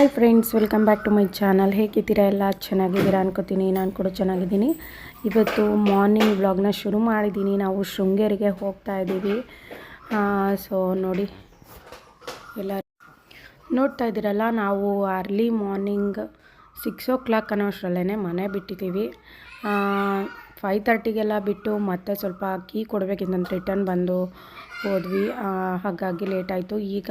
Hi friends, welcome back to my channel. ಹೇಗಿದ್ದೀರಾ ಎಲ್ಲ? ಚೆನ್ನಾಗಿದ್ದೀರಾ ಅನ್ಕೋತೀನಿ. ನಾನು ಕೂಡ ಚೆನ್ನಾಗಿದ್ದೀನಿ. ಇವತ್ತು ಮಾರ್ನಿಂಗ್ ವ್ಲಾಗ್ನ ಶುರು ಮಾಡಿದ್ದೀನಿ. ನಾವು ಶೃಂಗೇರಿಗೆ ಹೋಗ್ತಾ ಇದ್ದೀವಿ. ಸೊ ನೋಡಿ, ಎಲ್ಲ ನೋಡ್ತಾ ಇದ್ದೀರಲ್ಲ, ನಾವು early morning six o'clock ಅನ್ನೋ ಅಷ್ಟರಲ್ಲೇ ಮನೆ ಬಿಟ್ಟಿದ್ದೀವಿ. ಫೈವ್ ತರ್ಟಿಗೆಲ್ಲ ಬಿಟ್ಟು ಮತ್ತೆ ಸ್ವಲ್ಪ ಕೀ ಕೊಡಬೇಕಿತ್ತಂತ ರಿಟರ್ನ್ ಬಂದು ಹೋದ್ವಿ. ಹಾಗಾಗಿ ಲೇಟ್ ಆಯಿತು. ಈಗ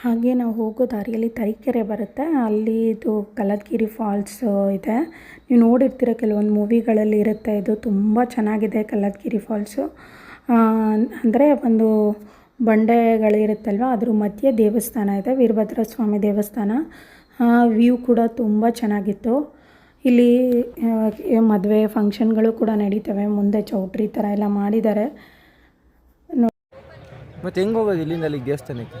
ಹಾಗೆ ನಾವು ಹೋಗೋ ದಾರಿಯಲ್ಲಿ ತರೀಕೆರೆ ಬರುತ್ತೆ. ಅಲ್ಲಿ ಇದು ಕಲದ್ಗಿರಿ ಫಾಲ್ಸ್ ಇದೆ. ನೀವು ನೋಡಿರ್ತೀರ ಕೆಲವೊಂದು ಮೂವಿಗಳಲ್ಲಿ ಇರುತ್ತೆ ಇದು. ತುಂಬ ಚೆನ್ನಾಗಿದೆ ಕಲದ್ಗಿರಿ ಫಾಲ್ಸು. ಅಂದರೆ ಒಂದು ಬಂಡೆಗಳಿರುತ್ತಲ್ವ? ಅದ್ರ ಮಧ್ಯೆ ದೇವಸ್ಥಾನ ಇದೆ. ವೀರಭದ್ರ ಸ್ವಾಮಿ ದೇವಸ್ಥಾನ. ವ್ಯೂ ಕೂಡ ತುಂಬ ಚೆನ್ನಾಗಿತ್ತು. ಇಲ್ಲಿ ಮದುವೆ ಫಂಕ್ಷನ್ಗಳು ಕೂಡ ನಡೀತವೆ. ಮುಂದೆ ಚೌಟ್ರಿ ಥರ ಎಲ್ಲ ಮಾಡಿದ್ದಾರೆ. ಮತ್ತೆ ಹೆಂಗೆ ಹೋಗೋದು ಇಲ್ಲಿಂದ ಅಲ್ಲಿಗೆ ದೇವಸ್ಥಾನಕ್ಕೆ?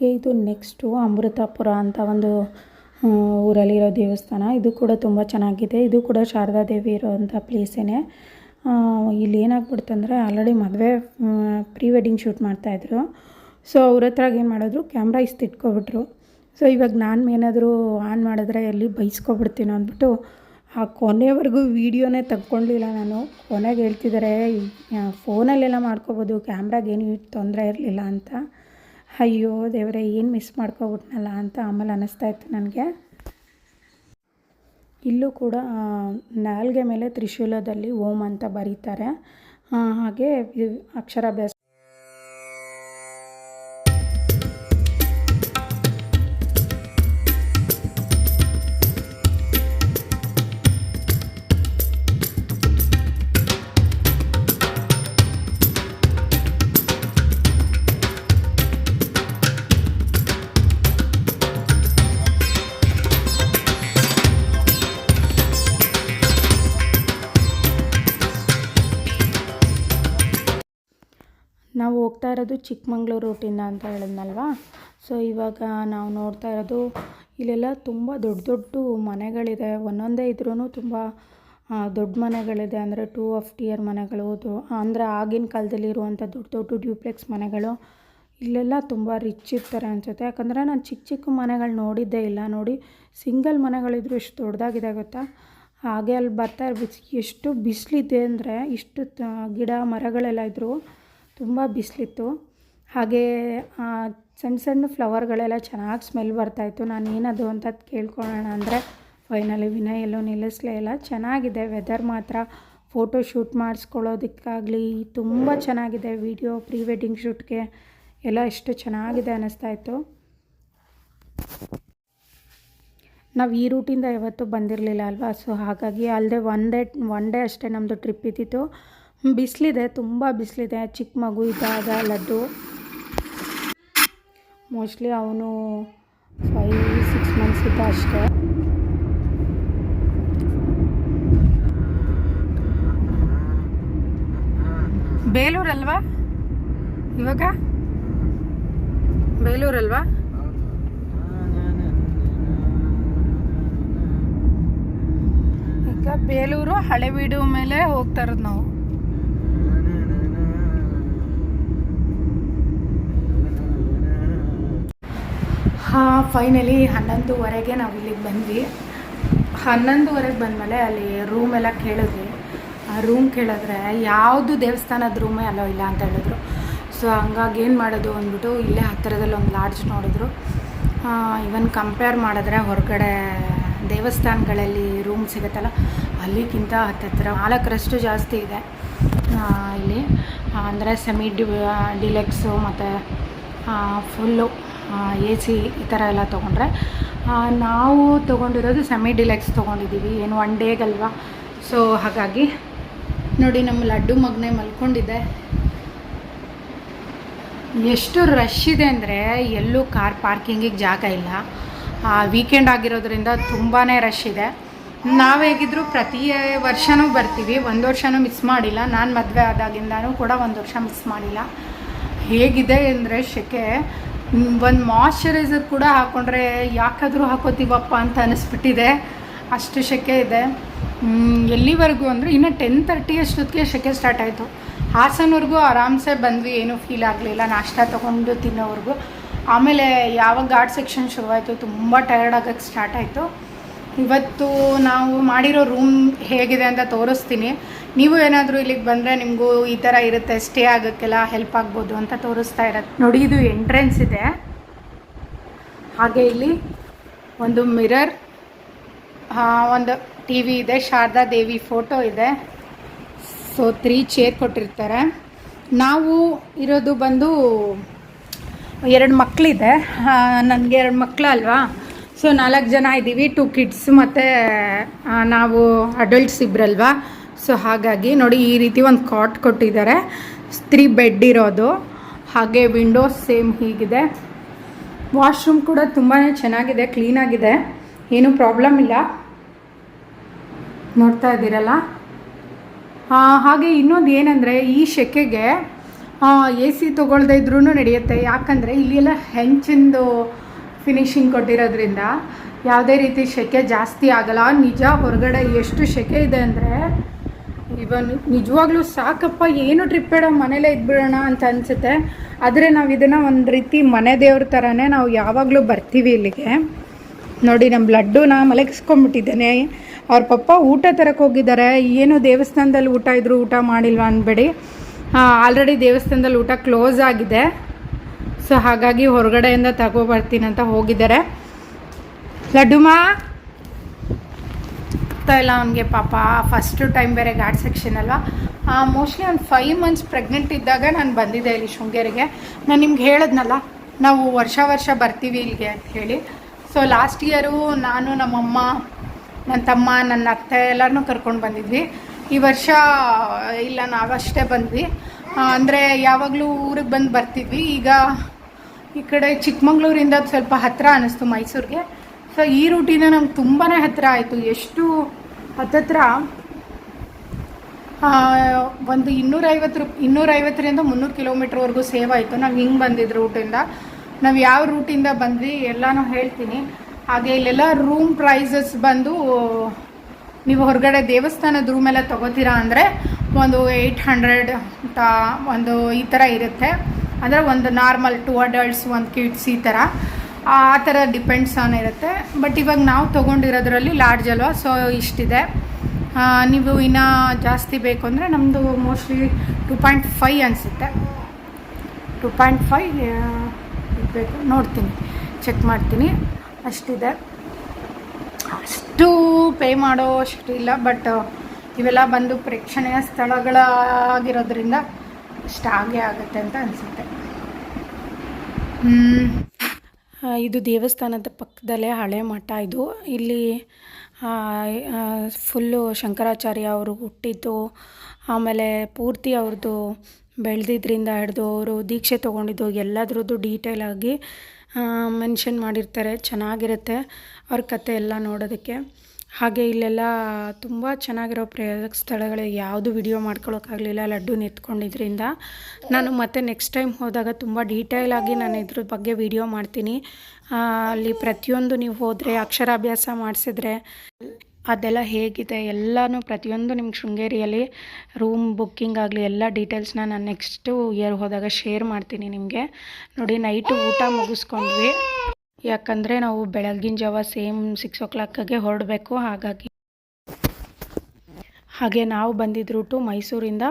ಹಾಗೆ ಇದು ನೆಕ್ಸ್ಟು ಅಮೃತಾಪುರ ಅಂತ ಒಂದು ಊರಲ್ಲಿರೋ ದೇವಸ್ಥಾನ. ಇದು ಕೂಡ ತುಂಬ ಚೆನ್ನಾಗಿದೆ. ಇದು ಕೂಡ ಶಾರದಾ ದೇವಿ ಇರೋವಂಥ ಪ್ಲೇಸೇ ಇಲ್ಲಿ ಏನಾಗ್ಬಿಡ್ತಂದರೆ ಆಲ್ರೆಡಿ ಮದುವೆ ಪ್ರೀ ವೆಡ್ಡಿಂಗ್ ಶೂಟ್ ಮಾಡ್ತಾಯಿದ್ರು ಸೊ ಅವ್ರ ಹತ್ರ ಏನು ಮಾಡಿದ್ರು? ಕ್ಯಾಮ್ರಾ ಇಸ್ತಿಟ್ಕೊಬಿಟ್ರು ಸೊ ಇವಾಗ ನಾನು ಏನಾದರೂ ಆನ್ ಮಾಡಿದ್ರೆ ಎಲ್ಲಿ ಬೈಸ್ಕೊಬಿಡ್ತೀನೋ ಅಂದ್ಬಿಟ್ಟು, ಆ ಕೊನೆವರೆಗೂ ವೀಡಿಯೋನೇ ತಗೊಂಡಿಲ್ಲ ನಾನು. ಕೊನೆಗೆ ಹೇಳ್ತಿದ್ದಾರೆ ಫೋನಲ್ಲೆಲ್ಲ ಮಾಡ್ಕೋಬೋದು. ಕ್ಯಾಮ್ರಾಗೇನು ತೊಂದರೆ ಇರಲಿಲ್ಲ ಅಂತ. ಅಯ್ಯೋ ದೇವರೇ, ಏನು ಮಿಸ್ ಮಾಡ್ಕೊಬಿಟ್ನಲ್ಲ ಅಂತ ಆಮೇಲೆ ಅನ್ನಿಸ್ತಾ ಇತ್ತು ನನಗೆ. ಇಲ್ಲೂ ಕೂಡ ನಾಲ್ಗೆ ಮೇಲೆ ತ್ರಿಶೂಲದಲ್ಲಿ ಓಂ ಅಂತ ಬರೀತಾರೆ. ಹಾಗೆ ಅಕ್ಷರಾಭ್ಯಾಸ ಇರೋದು ಚಿಕ್ಕಮಂಗ್ಳೂರು ರೂಟಿಂದ ಅಂತ ಹೇಳಿದ್ನಲ್ವಾ? ಸೊ ಇವಾಗ ನಾವು ನೋಡ್ತಾ ಇರೋದು ಇಲ್ಲೆಲ್ಲ ತುಂಬ ದೊಡ್ಡ ದೊಡ್ಡ ಮನೆಗಳಿದೆ. ಒಂದೊಂದೇ ಇದ್ರೂ ತುಂಬ ದೊಡ್ಡ ಮನೆಗಳಿದೆ. ಅಂದರೆ ಟೂ ಆಫ್ ಟಿಯರ್ ಮನೆಗಳು ಅಂದರೆ ಆಗಿನ ಕಾಲದಲ್ಲಿ ಇರುವಂಥ ದೊಡ್ಡ ದೊಡ್ಡ ಡ್ಯೂಪ್ಲೆಕ್ಸ್ ಮನೆಗಳು ಇಲ್ಲೆಲ್ಲ ತುಂಬ ರಿಚ್ ಇರ್ತಾರೆ ಅನಿಸುತ್ತೆ. ಯಾಕಂದರೆ ನಾನು ಚಿಕ್ಕ ಚಿಕ್ಕ ಮನೆಗಳು ನೋಡಿದ್ದೇ ಇಲ್ಲ. ನೋಡಿ ಸಿಂಗಲ್ ಮನೆಗಳಿದ್ರು ಎಷ್ಟು ದೊಡ್ಡದಾಗಿದೆ ಗೊತ್ತಾ? ಹಾಗೆ ಅಲ್ಲಿ ಬರ್ತಾ ಇರ್ಬೇಕು ಎಷ್ಟು ಬಿಸಿಲಿದೆ ಅಂದರೆ ಇಷ್ಟು ಗಿಡ ಮರಗಳೆಲ್ಲ ಇದ್ದರು ತುಂಬ ಬಿಸಿಲಿತ್ತು. ಹಾಗೆ ಸಣ್ಣ ಸಣ್ಣ ಫ್ಲವರ್ಗಳೆಲ್ಲ ಚೆನ್ನಾಗಿ ಸ್ಮೆಲ್ ಬರ್ತಾಯಿತ್ತು ನಾನು ಏನದು ಅಂತ ಕೇಳ್ಕೊಳ್ಳೋಣ ಅಂದರೆ, ಫೈನಲಿ ವಿನಯ್ ಎಲ್ಲೂ ನಿಲ್ಲಿಸ್ಲೇ ಇಲ್ಲ. ಚೆನ್ನಾಗಿದೆ ವೆದರ್ ಮಾತ್ರ. ಫೋಟೋ ಶೂಟ್ ಮಾಡಿಸ್ಕೊಳ್ಳೋದಕ್ಕಾಗಲಿ ತುಂಬ ಚೆನ್ನಾಗಿದೆ ವಿಡಿಯೋ ಪ್ರೀ ವೆಡ್ಡಿಂಗ್ ಶೂಟ್ಗೆ. ಎಲ್ಲ ಎಷ್ಟು ಚೆನ್ನಾಗಿದೆ ಅನ್ನಿಸ್ತಾ ಇತ್ತು. ನಾವು ಈ ರೂಟಿಂದ ಯಾವತ್ತೂ ಬಂದಿರಲಿಲ್ಲ ಅಲ್ವಾ? ಸೊ ಹಾಗಾಗಿ ಅಲ್ಲದೆ ಒನ್ ಡೇ ಒನ್ ಡೇ ಅಷ್ಟೇ ನಮ್ಮದು ಟ್ರಿಪ್ ಇದ್ದಿತ್ತು. ಬಿಸಿಲಿದೆ, ತುಂಬ ಬಿಸಿಲಿದೆ. ಚಿಕ್ಕ ಮಗು ಇದ್ದಾಗ ಲಡ್ಡು. ಮೋಸ್ಟ್ಲಿ ಅವನು ಫೈವ್ ಸಿಕ್ಸ್ ಮಂತ್ಸ್ ಇದ್ದ ಅಷ್ಟೇ. ಬೇಲೂರಲ್ವಾ? ಇವಾಗ? ಬೇಲೂರಲ್ವಾ? ಈಗ ಬೇಲೂರು, ಹಳೆಬೀಡು ಮೇಲೆ ಹೋಗ್ತಾ ಇರೋದು ನಾವು. ಹಾಂ ಫೈನಲಿ ಹನ್ನೊಂದುವರೆಗೆ ನಾವು ಇಲ್ಲಿಗೆ ಬಂದ್ವಿ. ಹನ್ನೊಂದುವರೆಗೆ ಬಂದಮೇಲೆ ಅಲ್ಲಿ ರೂಮ್ ಎಲ್ಲ ಕೇಳಿದ್ವಿ. ಆ ರೂಮ್ ಕೇಳಿದ್ರೆ ಯಾವುದು ದೇವಸ್ಥಾನದ ರೂಮೇ ಅಲ್ಲೋ ಇಲ್ಲ ಅಂತ ಹೇಳಿದ್ರು. ಸೊ ಹಂಗಾಗಿ ಏನು ಮಾಡೋದು ಅಂದ್ಬಿಟ್ಟು ಇಲ್ಲೇ ಹತ್ತಿರದಲ್ಲಿ ಒಂದು ಲಾಡ್ಜ್ ನೋಡಿದ್ರು. ಇವನ್ ಕಂಪೇರ್ ಮಾಡಿದ್ರೆ ಹೊರಗಡೆ ದೇವಸ್ಥಾನಗಳಲ್ಲಿ ರೂಮ್ ಸಿಗುತ್ತಲ್ಲ, ಅಲ್ಲಿಗಿಂತ ಹತ್ತತ್ರ ನಾಲ್ಕರಷ್ಟು ಜಾಸ್ತಿ ಇದೆ. ಇಲ್ಲಿ, ಅಂದರೆ ಸೆಮಿ ಡಿ ಡಿಲೆಕ್ಸು ಮತ್ತು ಫುಲ್ಲು ಎ ಸಿ ಈ ಥರ ಎಲ್ಲ ತೊಗೊಂಡ್ರೆ ನಾವು ತೊಗೊಂಡಿರೋದು ಸೆಮಿ ಡಿಲೆಕ್ಸ್ ತೊಗೊಂಡಿದ್ದೀವಿ, ಏನು ಒನ್ ಡೇಗಲ್ವಾ ಸೊ ಹಾಗಾಗಿ ನೋಡಿ ನಮ್ಮ ಲಡ್ಡು ಮಗ್ನೆ ಮಲ್ಕೊಂಡಿದ್ದೆ ಎಷ್ಟು ರಶ್ ಇದೆ ಅಂದರೆ ಎಲ್ಲೂ ಕಾರ್ ಪಾರ್ಕಿಂಗಿಗೆ ಜಾಗ ಇಲ್ಲ. ವೀಕೆಂಡ್ ಆಗಿರೋದ್ರಿಂದ ತುಂಬಾ ರಶ್ ಇದೆ. ನಾವು ಹೇಗಿದ್ರು ಪ್ರತಿ ವರ್ಷವೂ ಬರ್ತೀವಿ, ಒಂದು ವರ್ಷನೂ ಮಿಸ್ ಮಾಡಿಲ್ಲ. ನಾನು ಮದುವೆ ಆದಾಗಿಂದನೂ ಕೂಡ ಒಂದು ವರ್ಷ ಮಿಸ್ ಮಾಡಿಲ್ಲ. ಹೇಗಿದೆ ಅಂದರೆ ಸೆಕೆ ಒಂದು ಮಾಯ್ಶ್ಚರೈಸರ್ ಕೂಡ ಹಾಕ್ಕೊಂಡ್ರೆ ಯಾಕಾದರೂ ಹಾಕೋತೀವಪ್ಪ ಅಂತ ಅನ್ನಿಸ್ಬಿಟ್ಟಿದೆ ಅಷ್ಟು ಸೆಕೆ ಇದೆ. ಎಲ್ಲಿವರೆಗೂ ಅಂದರೆ ಇನ್ನು ಟೆನ್ ತರ್ಟಿ ಅಷ್ಟೊತ್ತಿಗೆ ಸೆಕೆ ಸ್ಟಾರ್ಟ್ ಆಯಿತು. ಹಾಸನವರೆಗೂ ಆರಾಮ್ಸೆ ಬಂದ್ವಿ, ಏನೂ ಫೀಲ್ ಆಗಲಿಲ್ಲ. ನಾಷ್ಟ ತೊಗೊಂಡು ತಿನ್ನೋವರೆಗೂ. ಆಮೇಲೆ ಯಾವಾಗ ಗಾರ್ಡ್ ಸೆಕ್ಷನ್ ಶುರುವಾಯಿತು, ತುಂಬ ಟಯರ್ಡ್ ಆಗೋಕ್ಕೆ ಸ್ಟಾರ್ಟ್ ಆಯಿತು. ಇವತ್ತು ನಾವು ಮಾಡಿರೋ ರೂಮ್ ಹೇಗಿದೆ ಅಂತ ತೋರಿಸ್ತೀನಿ. ನೀವು ಏನಾದರೂ ಇಲ್ಲಿಗೆ ಬಂದರೆ ನಿಮಗೂ ಈ ಥರ ಇರುತ್ತೆ ಸ್ಟೇ ಆಗೋಕ್ಕೆಲ್ಲ ಹೆಲ್ಪ್ ಆಗ್ಬೋದು ಅಂತ ತೋರಿಸ್ತಾ ಇರತ್ತೆ ನೋಡಿ, ಇದು ಎಂಟ್ರೆನ್ಸ್ ಇದೆ. ಹಾಗೆ ಇಲ್ಲಿ ಒಂದು ಮಿರರ್ ಒಂದು ಟಿ ವಿ ಇದೆ. ಶಾರದಾ ದೇವಿ ಫೋಟೋ ಇದೆ. ಸೊ ತ್ರೀ ಚೇರ್ ಕೊಟ್ಟಿರ್ತಾರೆ. ನಾವು ಇರೋದು ಬಂದು ಎರಡು ಮಕ್ಕಳಿದೆ ನನಗೆ ಎರಡು ಮಕ್ಕಳು ಅಲ್ವಾ ಸೊ ನಾಲ್ಕು ಜನ ಇದ್ದೀವಿ ಟು ಕಿಡ್ಸ್ ಮತ್ತು ನಾವು ಅಡಲ್ಟ್ಸ್ ಇಬ್ಬರಲ್ವಾ ಸೊ ಹಾಗಾಗಿ ನೋಡಿ, ಈ ರೀತಿ ಒಂದು ಕಾಟ್ ಕೊಟ್ಟಿದ್ದಾರೆ. ತ್ರೀ ಬೆಡ್ ಇರೋದು. ಹಾಗೆ ವಿಂಡೋಸ್ ಸೇಮ್ ಹೀಗಿದೆ. ವಾಶ್ರೂಮ್ ಕೂಡ ತುಂಬಾ ಚೆನ್ನಾಗಿದೆ ಕ್ಲೀನಾಗಿದೆ ಏನೂ ಪ್ರಾಬ್ಲಮ್ ಇಲ್ಲ. ನೋಡ್ತಾ ಇದ್ದೀರಲ್ಲ? ಹಾಗೆ ಇನ್ನೊಂದು ಏನಂದರೆ, ಈ ಶೆಕೆಗೆ ಎ ಸಿ ತೊಗೊಳ್ದೇ ಇದ್ರೂ ನಡೆಯುತ್ತೆ. ಯಾಕಂದರೆ ಇಲ್ಲಿ ಎಲ್ಲ ಹೆಂಚಿಂದು ಫಿನಿಶಿಂಗ್ ಕೊಟ್ಟಿರೋದ್ರಿಂದ ಯಾವುದೇ ರೀತಿ ಸೆಕೆ ಜಾಸ್ತಿ ಆಗಲ್ಲ. ನಿಜ, ಹೊರಗಡೆ ಎಷ್ಟು ಸೆಕೆ ಇದೆ ಅಂದರೆ ಇವನ್ ನಿಜವಾಗ್ಲೂ ಸಾಕಪ್ಪ, ಏನು ಟ್ರಿಪ್ ಬೇಡ, ಮನೇಲೇ ಇದ್ಬಿಡೋಣ ಅಂತ ಅನಿಸುತ್ತೆ. ಆದರೆ ನಾವು ಇದನ್ನು ಒಂದು ರೀತಿ ಮನೆ ದೇವ್ರ ಥರನೇ ನಾವು ಯಾವಾಗಲೂ ಬರ್ತೀವಿ ಇಲ್ಲಿಗೆ. ನೋಡಿ ನಮ್ಮ ಲಡ್ಡುನ ಮಲಗಿಸ್ಕೊಂಬಿಟ್ಟಿದ್ದೇನೆ ಅವ್ರ ಪಪ್ಪ ಊಟ ತರಕ್ಕೆ ಹೋಗಿದ್ದಾರೆ. ಏನು ದೇವಸ್ಥಾನದಲ್ಲಿ ಊಟ ಇದ್ದರೂ ಊಟ ಮಾಡಿಲ್ವಾ ಅನ್ಬೇಡಿ. ಆಲ್ರೆಡಿ ದೇವಸ್ಥಾನದಲ್ಲಿ ಊಟ ಕ್ಲೋಸ್ ಆಗಿದೆ. ಸೊ ಹಾಗಾಗಿ ಹೊರಗಡೆಯಿಂದ ಅಂತ ಹೋಗಿದ್ದಾರೆ. ಲಡ್ಡುಮಾ? ಇಲ್ಲ ಅವನಿಗೆ ಪಾಪ ಫಸ್ಟು ಟೈಮ್ ಬೇರೆ ಘಾಟ್ ಸೆಕ್ಷನ್ ಅಲ್ವಾ? ಮೋಸ್ಟ್ಲಿ ಒಂದು ಫೈವ್ ಮಂತ್ಸ್ ಪ್ರೆಗ್ನೆಂಟ್ ಇದ್ದಾಗ ನಾನು ಬಂದಿದ್ದೆ ಇಲ್ಲಿ ಶೃಂಗೇರಿಗೆ. ನಾನು ನಿಮ್ಗೆ ಹೇಳಿದ್ನಲ್ಲ, ನಾವು ವರ್ಷ ವರ್ಷ ಬರ್ತೀವಿ ಇಲ್ಲಿಗೆ ಅಂತ ಹೇಳಿ. ಸೊ ಲಾಸ್ಟ್ ಇಯರು ನಾನು ನಮ್ಮಮ್ಮ ನನ್ನ ತಮ್ಮ, ನನ್ನ ಅತ್ತೆ ಎಲ್ಲರನ್ನೂ ಕರ್ಕೊಂಡು ಬಂದಿದ್ವಿ. ಈ ವರ್ಷ, ಇಲ್ಲ ನಾವಷ್ಟೇ ಬಂದ್ವಿ. ಅಂದರೆ ಯಾವಾಗಲೂ ಊರಿಗೆ ಬಂದು ಬರ್ತಿದ್ವಿ. ಈಗ ಈ ಕಡೆ ಚಿಕ್ಕಮಂಗ್ಳೂರಿಂದ ಸ್ವಲ್ಪ ಹತ್ತಿರ ಅನ್ನಿಸ್ತು ಮೈಸೂರಿಗೆ. ಸೊ ಈ ರೂಟಿಂದ ನಮ್ಗೆ ತುಂಬಾ ಹತ್ತಿರ ಆಯಿತು. ಎಷ್ಟು ಹತ್ತತ್ರ? ಒಂದು ಇನ್ನೂರೈವತ್ತು ರೂ, ಇನ್ನೂರೈವತ್ತರಿಂದ ಮುನ್ನೂರು ಕಿಲೋಮೀಟ್ರ್ವರೆಗೂ ಸೇವ್ ಆಯಿತು. ನಾವು ಹಿಂಗೆ ಬಂದಿದ್ದು ರೂಟಿಂದ ನಾವು ಯಾವ ರೂಟಿಂದ ಬಂದ್ವಿ ಎಲ್ಲನೂ ಹೇಳ್ತೀನಿ. ಹಾಗೆ ಇಲ್ಲೆಲ್ಲ ರೂಮ್ ಪ್ರೈಸಸ್ ಬಂದು, ನೀವು ಹೊರಗಡೆ ದೇವಸ್ಥಾನದ ರೂಮ್ ಎಲ್ಲ ತೊಗೋತೀರಾ ಅಂದರೆ, ಒಂದು ಏಯ್ಟ್ ಹಂಡ್ರೆಡ್ ಅಂತ ಒಂದು ಈ ಥರ ಇರುತ್ತೆ. ಅಂದರೆ ಒಂದು ನಾರ್ಮಲ್ ಟು ಅಡಲ್ಟ್ಸ್ ಒಂದು ಕಿಡ್ಸ್ ಈ ಥರ ಆ ಥರ ಡಿಪೆಂಡ್ಸ್ ಆನ್ ಇರುತ್ತೆ. ಬಟ್ ಇವಾಗ ನಾವು ತೊಗೊಂಡಿರೋದ್ರಲ್ಲಿ ಲಾರ್ಜ್ ಅಲ್ವಾ? ಸೊ ಇಷ್ಟಿದೆ. ನೀವು ಇನ್ನೂ ಜಾಸ್ತಿ ಬೇಕು ಅಂದರೆ ನಮ್ಮದು ಮೋಸ್ಟ್ಲಿ ಟು ಪಾಯಿಂಟ್ ಫೈ ಅನಿಸುತ್ತೆ. ಟು ಪಾಯಿಂಟ್ ಫೈ ಬೇಕು ನೋಡ್ತೀನಿ. ಚೆಕ್ ಮಾಡ್ತೀನಿ. ಅಷ್ಟಿದೆ. ಅಷ್ಟು ಪೇ ಮಾಡೋ ಅಷ್ಟು ಇಲ್ಲ. ಬಟ್ ಇವೆಲ್ಲ ಬಂದು ಪ್ರೇಕ್ಷಣೀಯ ಸ್ಥಳಗಳಾಗಿರೋದ್ರಿಂದ ಇಷ್ಟ ಆಗೇ ಆಗುತ್ತೆ ಅಂತ ಅನಿಸುತ್ತೆ. ಇದು ದೇವಸ್ಥಾನದ ಪಕ್ಕದಲ್ಲೇ ಹಳೆ ಮಠ ಇದು. ಇಲ್ಲಿ ಫುಲ್ಲು ಶಂಕರಾಚಾರ್ಯ ಅವರು ಹುಟ್ಟಿದ್ದು, ಆಮೇಲೆ ಪೂರ್ತಿ ಅವ್ರದ್ದು ಬೆಳೆದಿದ್ದರಿಂದ ಹಿಡಿದು ಅವರು ದೀಕ್ಷೆ ತೊಗೊಂಡಿದ್ದು, ಎಲ್ಲದ್ರದ್ದು ಆಗಿ ಮೆನ್ಷನ್ ಮಾಡಿರ್ತಾರೆ. ಚೆನ್ನಾಗಿರುತ್ತೆ ಅವ್ರ ಕತೆ ಎಲ್ಲ ನೋಡೋದಕ್ಕೆ. ಹಾಗೆ ಇಲ್ಲೆಲ್ಲ ತುಂಬ ಚೆನ್ನಾಗಿರೋ ಪ್ರಯೋಗ ಸ್ಥಳಗಳು ಯಾವುದು ವಿಡಿಯೋ ಮಾಡ್ಕೊಳ್ಳೋಕ್ಕಾಗಲಿಲ್ಲ ಲಡ್ಡು ಎತ್ಕೊಂಡಿದ್ರಿಂದ ನಾನು ಮತ್ತೆ ನೆಕ್ಸ್ಟ್ ಟೈಮ್ ಹೋದಾಗ ತುಂಬ ಆಗಿ ನಾನು ಇದ್ರ ಬಗ್ಗೆ ವಿಡಿಯೋ ಮಾಡ್ತೀನಿ. ಅಲ್ಲಿ ಪ್ರತಿಯೊಂದು ನೀವು ಹೋದರೆ, ಅಕ್ಷರಾಭ್ಯಾಸ ಮಾಡಿಸಿದ್ರೆ, ಅದೆಲ್ಲ ಹೇಗಿದೆ, ಎಲ್ಲನೂ ಪ್ರತಿಯೊಂದು ನಿಮ್ಗೆ ಶೃಂಗೇರಿಯಲ್ಲಿ ರೂಮ್ ಬುಕ್ಕಿಂಗ್ ಆಗಲಿ, ಎಲ್ಲ ಡೀಟೇಲ್ಸ್ನ ನಾನು ನೆಕ್ಸ್ಟು ಇಯರ್ ಹೋದಾಗ ಶೇರ್ ಮಾಡ್ತೀನಿ ನಿಮಗೆ. ನೋಡಿ ನೈಟು ಊಟ ಮುಗಿಸ್ಕೊಂಡ್ವಿ. ಯಾಕಂದರೆ ನಾವು ಬೆಳಗಿನ ಜಾವ ಸೇಮ್ ಸಿಕ್ಸ್ ಓ ಕ್ಲಾಕಾಗೆ ಹೊರಡಬೇಕು, ಹಾಗಾಗಿ. ಹಾಗೆ ನಾವು ಬಂದಿದ್ದ ರೂಟು ಮೈಸೂರಿಂದ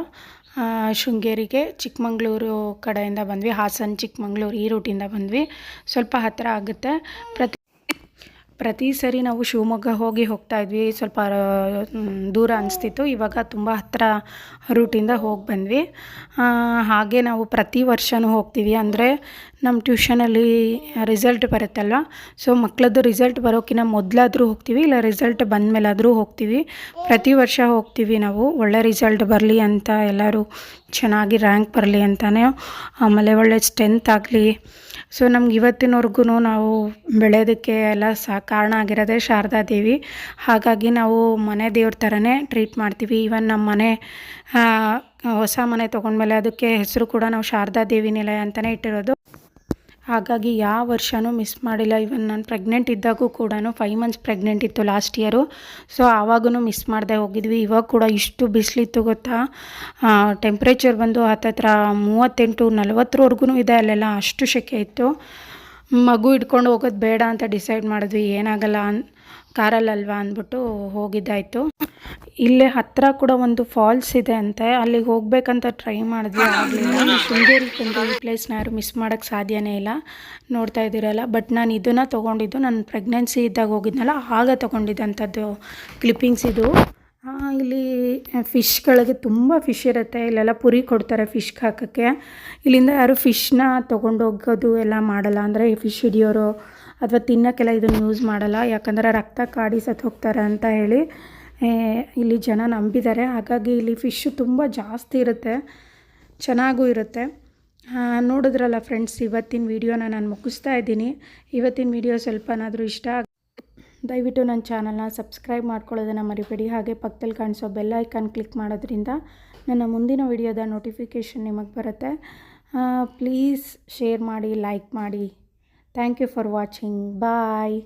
ಶೃಂಗೇರಿಗೆ ಚಿಕ್ಕಮಂಗ್ಳೂರು ಕಡೆಯಿಂದ ಬಂದ್ವಿ. ಹಾಸನ ಚಿಕ್ಕಮಂಗ್ಳೂರು ಈ ರೂಟಿಂದ ಬಂದ್ವಿ. ಸ್ವಲ್ಪ ಹತ್ತಿರ ಆಗುತ್ತೆ. ಪ್ರತಿ ಪ್ರತಿ ಸರಿ ನಾವು ಶಿವಮೊಗ್ಗ ಹೋಗಿ ಹೋಗ್ತಾ ಇದ್ವಿ. ಸ್ವಲ್ಪ ದೂರ ಅನಿಸ್ತಿತ್ತು. ಇವಾಗ ತುಂಬ ಹತ್ತಿರ ರೂಟಿಂದ ಹೋಗಿ ಬಂದ್ವಿ. ಹಾಗೆ ನಾವು ಪ್ರತಿ ವರ್ಷವೂ ಹೋಗ್ತೀವಿ. ಅಂದರೆ ನಮ್ಮ ಟ್ಯೂಷನಲ್ಲಿ ರಿಸಲ್ಟ್ ಬರುತ್ತಲ್ವ? ಸೊ ಮಕ್ಕಳದ್ದು ರಿಸಲ್ಟ್ ಬರೋಕ್ಕಿಂತ ಮೊದಲಾದರೂ ಹೋಗ್ತೀವಿ, ಇಲ್ಲ ರಿಸಲ್ಟ್ ಬಂದಮೇಲಾದರೂ ಹೋಗ್ತೀವಿ. ಪ್ರತಿ ವರ್ಷ ಹೋಗ್ತೀವಿ ನಾವು. ಒಳ್ಳೆ ರಿಸಲ್ಟ್ ಬರಲಿ ಅಂತ ಎಲ್ಲರೂ ಚೆನ್ನಾಗಿ ರ್ಯಾಂಕ್ ಬರಲಿ ಅಂತಲೇ ಆಮೇಲೆ ಒಳ್ಳೆ ಸ್ಟ್ರೆಂತ್ ಆಗಲಿ. ಸೊ, ನಮ್ಗೆ ಇವತ್ತಿನವರೆಗೂ ನಾವು ಬೆಳೆಯೋದಕ್ಕೆ ಎಲ್ಲ ಸಹ ಕಾರಣ ಆಗಿರೋದೇ ಶಾರದಾ ದೇವಿ. ಹಾಗಾಗಿ ನಾವು ಮನೆ ದೇವ್ರ ಥರನೇ ಟ್ರೀಟ್ ಮಾಡ್ತೀವಿ. ಈವನ್ ನಮ್ಮ ಮನೆ ಹೊಸ ಮನೆ ತೊಗೊಂಡ್ಮೇಲೆ ಅದಕ್ಕೆ ಹೆಸರು ಕೂಡ ನಾವು ಶಾರದಾ ದೇವಿ ನಿಲಯ ಅಂತಲೇ ಇಟ್ಟಿರೋದು. ಹಾಗಾಗಿ ಯಾವ ವರ್ಷವೂ ಮಿಸ್ ಮಾಡಿಲ್ಲ. ಇವನ್ ನಾನು ಪ್ರೆಗ್ನೆಂಟ್ ಇದ್ದಾಗೂ ಕೂಡ ಫೈವ್ ಮಂತ್ಸ್ ಪ್ರೆಗ್ನೆಂಟ್ ಇತ್ತು ಲಾಸ್ಟ್ ಇಯರು ಸೊ ಆವಾಗೂ ಮಿಸ್ ಮಾಡದೆ ಹೋಗಿದ್ವಿ. ಇವಾಗ ಕೂಡ ಇಷ್ಟು ಬಿಸಿಲಿತ್ತು ಗೊತ್ತಾ? ಟೆಂಪ್ರೇಚರ್ ಬಂದು ಹತ್ತತ್ರ ಮೂವತ್ತೆಂಟು ನಲ್ವತ್ತರವರೆಗೂ ಇದೆ ಅಲ್ಲೆಲ್ಲ. ಅಷ್ಟು ಶೆಕೆ ಇತ್ತು. ಮಗು ಇಟ್ಕೊಂಡು ಹೋಗೋದು ಬೇಡ ಅಂತ ಡಿಸೈಡ್ ಮಾಡಿದ್ವಿ, ಏನಾಗಲ್ಲ ಅನ್, ಕಾರಲ್ಲಲ್ವಾ ಅಂದ್ಬಿಟ್ಟು ಹೋಗಿದ್ದಾಯಿತು. ಇಲ್ಲೇ ಹತ್ತಿರ ಕೂಡ ಒಂದು ಫಾಲ್ಸ್ ಇದೆ ಅಂತೆ, ಅಲ್ಲಿಗೆ ಹೋಗ್ಬೇಕಂತ ಟ್ರೈ ಮಾಡಿದ್ವಿ, ಆಗಲಿಲ್ಲ. ಶೃಂಗೇರಿ ಬಂದು ಪ್ಲೇಸ್ನ ಯಾರು ಮಿಸ್ ಮಾಡೋಕ್ಕೆ ಸಾಧ್ಯನೇ ಇಲ್ಲ, ನೋಡ್ತಾ ಇದ್ದೀರಲ್ಲ. ಬಟ್ ನಾನು ಇದನ್ನು ತೊಗೊಂಡಿದ್ದು, ನಾನು ಪ್ರೆಗ್ನೆನ್ಸಿ ಇದ್ದಾಗ ಹೋಗಿದ್ನಲ್ಲ, ಆಗ ತೊಗೊಂಡಿದ್ದಂಥದ್ದು ಕ್ಲಿಪ್ಪಿಂಗ್ಸ್ ಇದು. ಇಲ್ಲಿ ಫಿಶ್ಗಳಿಗೆ ತುಂಬ ಫಿಶ್ ಇರುತ್ತೆ. ಇಲ್ಲೆಲ್ಲ ಪುರಿ ಕೊಡ್ತಾರೆ ಫಿಶ್ ಹಾಕೋಕ್ಕೆ. ಇಲ್ಲಿಂದ ಯಾರು ಫಿಶ್ನ ತೊಗೊಂಡೋಗೋದು ಎಲ್ಲ ಮಾಡಲ್ಲ. ಅಂದರೆ ಫಿಶ್ ಹಿಡಿಯೋರು ಅಥವಾ ತಿನ್ನೋಕ್ಕೆಲ್ಲ ಇದನ್ನು ಯೂಸ್ ಮಾಡಲ್ಲ. ಯಾಕಂದರೆ ರಕ್ತ ಕಾಡಿ ಹೋಗ್ತಾರೆ ಅಂತ ಹೇಳಿ ಇಲ್ಲಿ ಜನ ನಂಬಿದ್ದಾರೆ. ಹಾಗಾಗಿ ಇಲ್ಲಿ ಫಿಶ್ ತುಂಬ ಜಾಸ್ತಿ ಇರುತ್ತೆ. ಚೆನ್ನಾಗೂ ಇರುತ್ತೆ. ನೋಡಿದ್ರಲ್ಲ ಫ್ರೆಂಡ್ಸ್ ಇವತ್ತಿನ ವೀಡಿಯೋನ ನಾನು ಮುಗಿಸ್ತಾ ಇದ್ದೀನಿ. ಇವತ್ತಿನ ವೀಡಿಯೋ ಸ್ವಲ್ಪನಾದರೂ ಇಷ್ಟ ದಯವಿಟ್ಟು ನನ್ನ ಚಾನಲ್ನ ಸಬ್ಸ್ಕ್ರೈಬ್ ಮಾಡ್ಕೊಳ್ಳೋದನ್ನು ಮರಿಬೇಡಿ. ಹಾಗೆ ಪಕ್ಕದಲ್ಲಿ ಕಾಣಿಸೋ ಬೆಲ್ ಐಕಾನ್ ಕ್ಲಿಕ್ ಮಾಡೋದ್ರಿಂದ ನನ್ನ ಮುಂದಿನ ವಿಡಿಯೋದ ನೋಟಿಫಿಕೇಷನ್ ನಿಮಗೆ ಬರುತ್ತೆ. ಪ್ಲೀಸ್ ಶೇರ್ ಮಾಡಿ, ಲೈಕ್ ಮಾಡಿ. Thank you for watching. Bye.